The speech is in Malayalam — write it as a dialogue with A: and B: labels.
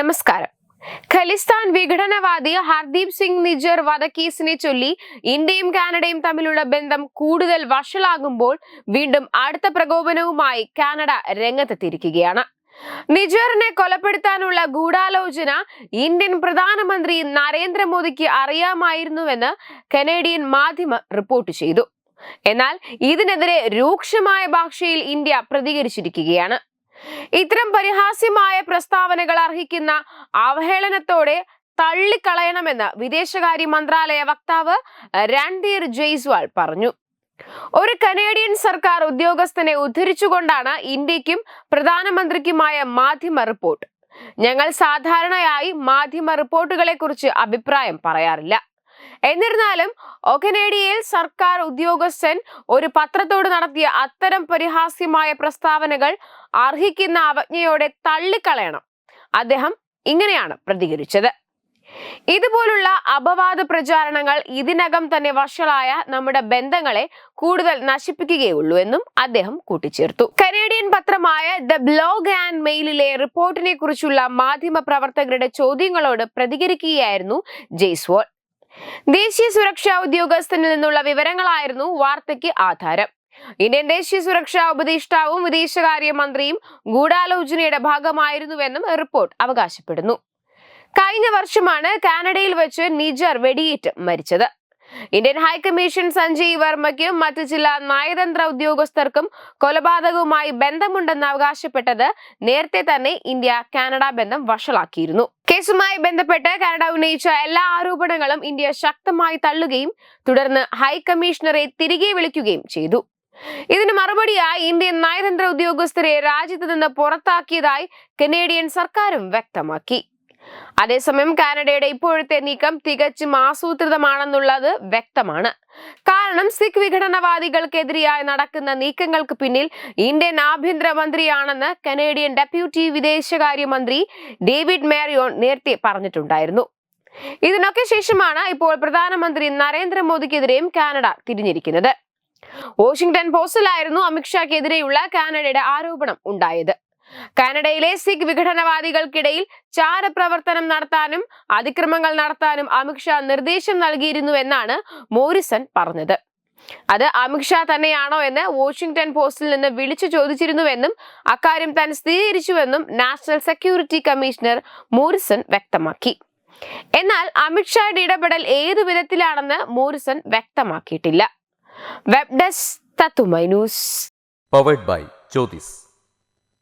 A: നമസ്കാരം. ഖലിസ്ഥാൻ വിഘടനവാദി ഹർദീപ് സിംഗ് നിജർ വധക്കേസിനെ ചൊല്ലി ഇന്ത്യയും കാനഡയും തമ്മിലുള്ള ബന്ധം കൂടുതൽ വഷളാകുമ്പോൾ വീണ്ടും അടുത്ത പ്രകോപനവുമായി കാനഡ രംഗത്തെത്തിയിരിക്കുകയാണ്. നിജറിനെ കൊലപ്പെടുത്താനുള്ള ഗൂഢാലോചന ഇന്ത്യൻ പ്രധാനമന്ത്രി നരേന്ദ്രമോദിക്ക് അറിയാമായിരുന്നുവെന്ന് കനേഡിയൻ മാധ്യമം റിപ്പോർട്ട് ചെയ്തു. എന്നാൽ ഇതിനെതിരെ രൂക്ഷമായ ഭാഷയിൽ ഇന്ത്യ പ്രതികരിച്ചിരിക്കുകയാണ്. ഇത്തരം പരിഹാസ്യമായ പ്രസ്താവനകൾ അർഹിക്കുന്ന അവഹേളനത്തോടെ തള്ളിക്കളയണമെന്ന് വിദേശകാര്യ മന്ത്രാലയ വക്താവ് രൺധീർ ജയ്സ്വാൾ പറഞ്ഞു. ഒരു കനേഡിയൻ സർക്കാർ ഉദ്യോഗസ്ഥനെ ഉദ്ധരിച്ചുകൊണ്ടാണ് ഇന്ത്യക്കും പ്രധാനമന്ത്രിക്കുമായ മാധ്യമ റിപ്പോർട്ട്. ഞങ്ങൾ സാധാരണയായി മാധ്യമ റിപ്പോർട്ടുകളെ കുറിച്ച് അഭിപ്രായം പറയാറില്ല. എന്നിരുന്നാലും ഒകനേഡിയയിൽ സർക്കാർ ഉദ്യോഗസ്ഥൻ ഒരു പത്രത്തോട് നടത്തിയ അത്തരം പരിഹാസ്യമായ പ്രസ്താവനകൾ അർഹിക്കുന്ന അവജ്ഞയോടെ തള്ളിക്കളയണം. അദ്ദേഹം ഇങ്ങനെയാണ് പ്രതികരിച്ചത്. ഇതുപോലുള്ള അപവാദ പ്രചാരണങ്ങൾ ഇതിനകം തന്നെ വഷളായ നമ്മുടെ ബന്ധങ്ങളെ കൂടുതൽ നശിപ്പിക്കുകയുള്ളൂ എന്നും അദ്ദേഹം കൂട്ടിച്ചേർത്തു. കനേഡിയൻ പത്രമായ ദ ബ്ലോഗ് ആൻഡ് മെയിലിലെ റിപ്പോർട്ടിനെ കുറിച്ചുള്ള മാധ്യമ പ്രവർത്തകരുടെ ചോദ്യങ്ങളോട് പ്രതികരിക്കുകയായിരുന്നു ജയ്സ്വാൾ ദേശീയ സുരക്ഷാ ഉദ്യോഗസ്ഥനിൽ നിന്നുള്ള വിവരങ്ങളായിരുന്നു വാർത്തയ്ക്ക് ആധാരം. ഇന്ത്യൻ ദേശീയ സുരക്ഷാ ഉപദേഷ്ടാവും വിദേശകാര്യ മന്ത്രിയും ഗൂഢാലോചനയുടെ ഭാഗമായിരുന്നുവെന്നും റിപ്പോർട്ട് അവകാശപ്പെടുന്നു. കഴിഞ്ഞ വർഷമാണ് കാനഡയിൽ വെച്ച് നിജർ വെടിയേറ്റ് മരിച്ചത്. ഇന്ത്യൻ ഹൈക്കമ്മീഷൻ സഞ്ജയ് വർമ്മയ്ക്കും മറ്റു ചില നയതന്ത്ര ഉദ്യോഗസ്ഥർക്കും കൊലപാതകവുമായി ബന്ധമുണ്ടെന്ന് അവകാശപ്പെട്ടത് നേരത്തെ തന്നെ ഇന്ത്യ കാനഡ ബന്ധം വഷളാക്കിയിരുന്നു. കേസുമായി ബന്ധപ്പെട്ട് കാനഡ ഉന്നയിച്ച എല്ലാ ആരോപണങ്ങളും ഇന്ത്യ ശക്തമായി തള്ളുകയും തുടർന്ന് ഹൈക്കമ്മീഷണറെ തിരികെ വിളിക്കുകയും ചെയ്തു. ഇതിന് മറുപടിയായി ഇന്ത്യൻ നയതന്ത്ര ഉദ്യോഗസ്ഥരെ രാജ്യത്ത് നിന്ന് പുറത്താക്കിയതായി കനേഡിയൻ സർക്കാരും വ്യക്തമാക്കി. അതേസമയം കാനഡയുടെ ഇപ്പോഴത്തെ നീക്കം തികച്ചും ആസൂത്രിതമാണെന്നുള്ളത് വ്യക്തമാണ്. കാരണം സിഖ് വിഘടനവാദികൾക്കെതിരെയായി നടക്കുന്ന നീക്കങ്ങൾക്ക് പിന്നിൽ ഇന്ത്യൻ ആഭ്യന്തരമന്ത്രിയാണെന്ന് കനേഡിയൻ ഡെപ്യൂട്ടി വിദേശകാര്യമന്ത്രി ഡേവിഡ് മാരിയോൺ നേരത്തെ പറഞ്ഞിട്ടുണ്ടായിരുന്നു. ഇതിനൊക്കെ ശേഷമാണ് ഇപ്പോൾ പ്രധാനമന്ത്രി നരേന്ദ്രമോദിക്കെതിരെയും കാനഡ തിരിഞ്ഞിരിക്കുന്നത്. വാഷിംഗ്ടൺ പോസ്റ്റിലായിരുന്നു അമിത്ഷാക്കെതിരെയുള്ള കാനഡയുടെ ആരോപണം ഉണ്ടായത്. കാനഡയിലെ സിഖ് വിഘടനവാദികൾക്കിടയിൽ ചാരപ്രവർത്തനം നടത്താനും അതിക്രമങ്ങൾ നടത്താനും അമിത്ഷാ നിർദ്ദേശം നൽകിയിരുന്നു എന്നാണ് മോറിസൺ പറഞ്ഞത്. അത് അമിത്ഷാ തന്നെയാണോ എന്ന് വാഷിംഗ്ടൺ പോസ്റ്റിൽ നിന്ന് വിളിച്ചു ചോദിച്ചിരുന്നുവെന്നും അക്കാര്യം താൻ സ്ഥിരീകരിച്ചുവെന്നും നാഷണൽ സെക്യൂരിറ്റി കമ്മീഷണർ മോറിസൺ വ്യക്തമാക്കി. എന്നാൽ അമിത്ഷായുടെ ഇടപെടൽ ഏതു വിധത്തിലാണെന്ന് മോറിസൺ വ്യക്തമാക്കിയിട്ടില്ല. വെബ് ഡെസ്ക് തത്തുമൈ news.
B: Powered by Jyothis